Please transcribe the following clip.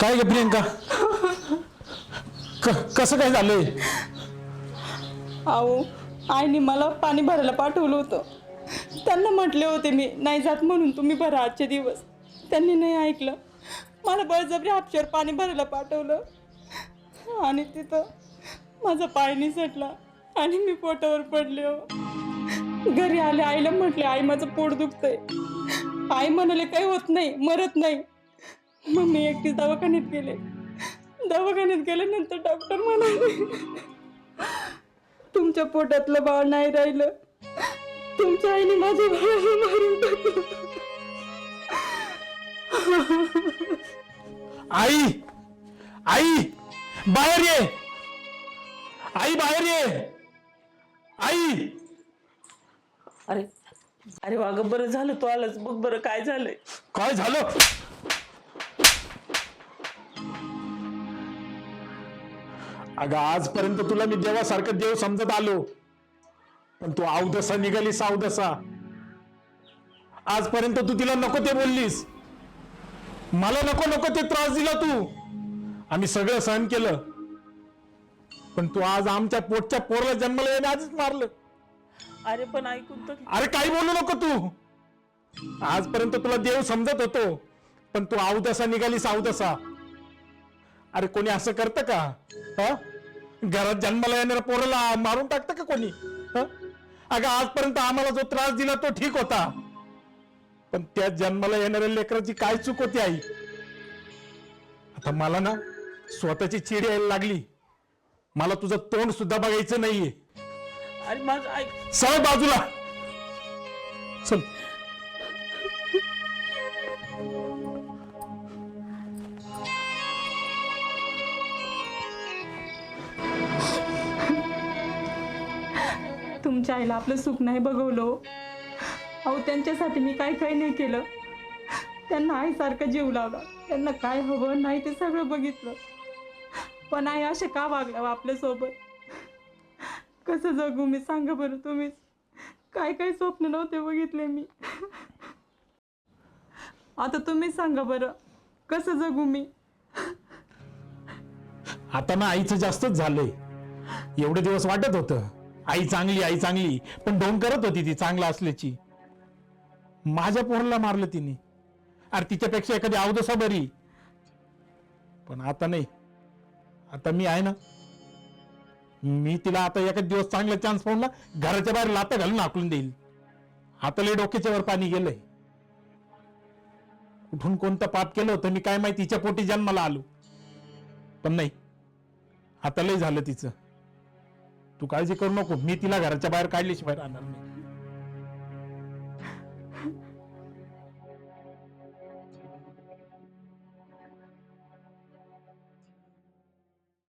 काय ग प्रियंका? क- कसं काय झालंय? अहो आईने मला पाणी भरायला पाठवलं होतं. त्यांना म्हटले होते मी नाही जात म्हणून तुम्ही भरा आजचे दिवस. त्यांनी नाही ऐकलं. मला बळजबरी हापशावर पाणी भरायला पाठवलं. आणि तिथं माझा पाय निसटला आणि मी पोटावर पडले हो. घरी आले आईला म्हटले आई माझं पोट दुखतंय. आई म्हणाले काही होत नाही मरत नाही. मग मी एकटीच दवाखान्यात गेले. दवाखान्यात गेल्यानंतर डॉक्टर म्हणाले तुमच्या पोटातलं बाळ नाही राहिलं. तुमच्या आईने माझ्या बाळाला मारून टाकलं. आई आई बाहेर ये. आई बाहेर ये. आई. अरे अरे वाग बरं झालं तू आलाच बघ बरं काय झालंय. काय झालं? अगं आजपर्यंत तुला मी देवासारखं देव समजत आलो. पण तू अवदसा निघाली सावदसा आजपर्यंत तू तिला नको ते बोललीस. मला नको नको ते त्रास दिला तू. आम्ही सगळं सहन केलं. पण तू आज आमच्या पोटच्या पोरला जन्माला येणे आधीच मारलं. अरे पण ऐकून तर. अरे काही बोलू नको तू. आजपर्यंत तुला देव समजत होतो. पण तू अवदसा निघालीस अवदसा. अरे कोणी असं करतं का? ह? घरात जन्माला येणाऱ्या पोराला मारून टाकतं का कोणी? ह? अगं आजपर्यंत आम्हाला जो त्रास दिला तो ठीक होता. पण त्या जन्माला येणाऱ्या लेकराची काय चूक होती आई? आता मला ना स्वतःची चिड यायला लागली. मला तुझं तोंड सुद्धा बघायचं नाहीये. अरे माझं ऐक. सळ बाजूला. चल. त्यांच्या आईला आपलं सुख नाही बघवलं हो. अहो त्यांच्यासाठी मी काय काय नाही केलं. त्यांना आईसारखं जीव लावला. त्यांना काय हवं नाही ते सगळं बघितलं. पण आई असे का वागला हो आपल्यासोबत कसं जगू मी? सांगा बरं तुम्हीच. काय काय स्वप्न नव्हते बघितले मी. आता तुम्हीच सांगा बरं. कसं जगू मी? आता ना आईचं जास्तच झालंय. एवढे दिवस वाटत होतं. आई चांगली आई चांगली. पण डोंग करत होती ती चांगला असल्याची. माझ्या पोराला मारलं तिने. अरे तिच्यापेक्षा एखादी अवदसा बरी पण आता नाही. आता मी आहे ना मी तिला आता एखाद दिवस चांगला चान्स पाहून ना घराच्या बाहेर लाता घालून हाकलून देईल. आता लय डोक्याच्या वर पाणी गेलंय. कुठून कोणतं पाप केलं होतं मी काय माहिती तिच्या पोटी जन्माला आलो. पण नाही. आता लय झालं तिचं. तू काळजी करू नको. मी तिला घराच्या बाहेर काढल्याशिवाय राहणार नाही.